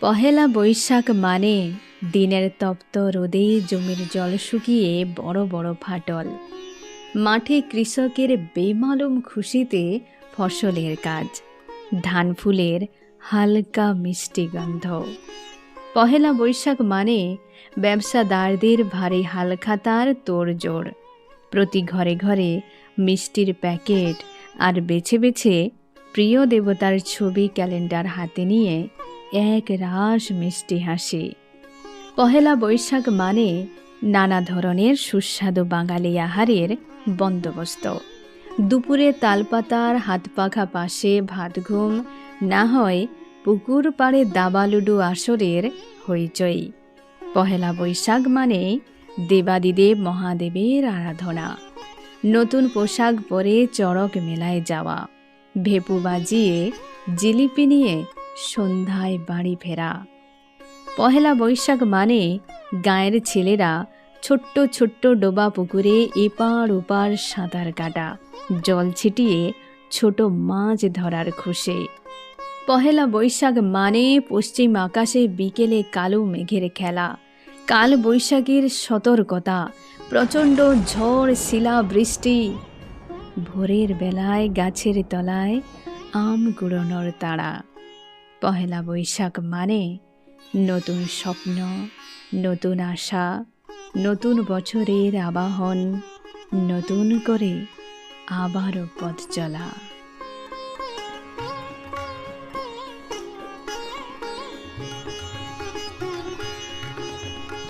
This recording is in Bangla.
পহেলা বৈশাখ মানে দিনের তপ্ত রোদে জমির জল শুকিয়ে বড় বড় ফাটল। মাঠে কৃষকের বেমালুম খুশিতে ফসলের কাজ, ধান ফুলের হালকা মিষ্টি গন্ধ। পহেলা বৈশাখ মানে ব্যবসাদারদের ভারী হালখাতার তোড়জোড়। প্রতি ঘরে ঘরে মিষ্টির প্যাকেট আর বেছে বেছে প্রিয় দেবতার ছবি ক্যালেন্ডার হাতে নিয়ে এক রাস মিষ্টি হাসি। পহেলা বৈশাখ মানে নানা ধরনের সুস্বাদু বাঙালি আহারের বন্দোবস্ত। দুপুরে তালপাতার হাত পাখা পাশে ভাত ঘুম, না হয় পুকুর পাড়ে দাবালুডু আসরের হইচই। পহেলা বৈশাখ মানে দেবাদিদেব মহাদেবের আরাধনা। নতুন পোশাক পরে চড়ক মেলায় যাওয়া। ভেপু বাজিয়ে জিলিপি নিয়ে সন্ধ্যায় বাড়ি ফেরা। পহেলা বৈশাখ মানে গায়ের ছেলেরা ছোট্ট ছোট্ট ডোবা পুকুরে এপার ওপার সাঁতার কাটা, জল ছিটিয়ে ছোট মাছ ধরার খুশি পহেলা বৈশাখ মানে পশ্চিম আকাশে বিকেলে কালো মেঘের খেলা। কাল বৈশাখীর সতর্কতা, প্রচণ্ড ঝড়, শিলা বৃষ্টি। ভোরের বেলায় গাছের তলায় আম কুড়োনোর তাড়া। পহেলা বৈশাখ মানে নতুন স্বপ্ন, নতুন আশা, নতুন বছরের আবাহন, নতুন করে আবারও পথ চলা।